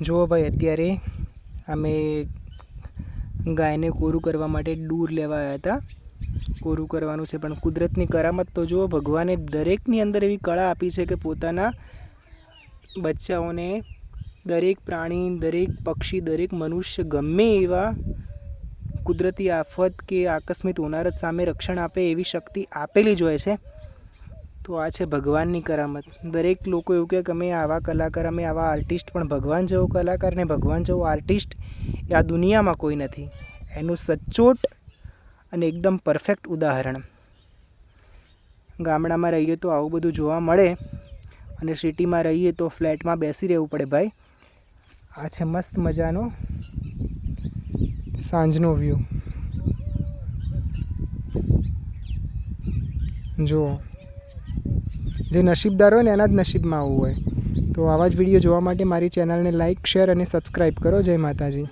જુઓ ભાઈ, અત્યારે અમે ગાયને કોરું કરવા માટે દૂર લેવા આવ્યા હતા. કોરું કરવાનું છે, પણ કુદરતની કરામત તો જુઓ, ભગવાને દરેકની અંદર એવી કળા આપી છે કે પોતાના બચ્ચાઓને દરેક પ્રાણી, દરેક પક્ષી, દરેક મનુષ્ય ગમે એવા કુદરતી આફત કે આકસ્મિક હોનારત સામે રક્ષણ આપે એવી શક્તિ આપેલી જ હોય છે. તો આ છે ભગવાનની કરામત. દરેક લોકો એવું કહે કે અમે આવા કલાકાર, અમે આવા આર્ટિસ્ટ પણ ભગવાન જેવો કલાકાર ને ભગવાન જેવો આર્ટિસ્ટ એ આ દુનિયામાં કોઈ નથી. એનું સચોટ અને એકદમ પરફેક્ટ ઉદાહરણ. ગામડામાં રહીએ તો આવું બધું જોવા મળે અને સિટીમાં રહીએ તો ફ્લેટમાં બેસી રહેવું પડે ભાઈ. આ છે મસ્ત મજાનો સાંજનો વ્યૂ જુઓ. જે નસીબદાર હોય ને એના જ નસીબમાં આવવું હોય. તો આવા જ વીડિયો જોવા માટે મારી ચેનલને લાઇક શેર અને સબસ્ક્રાઈબ કરો. જય માતાજી.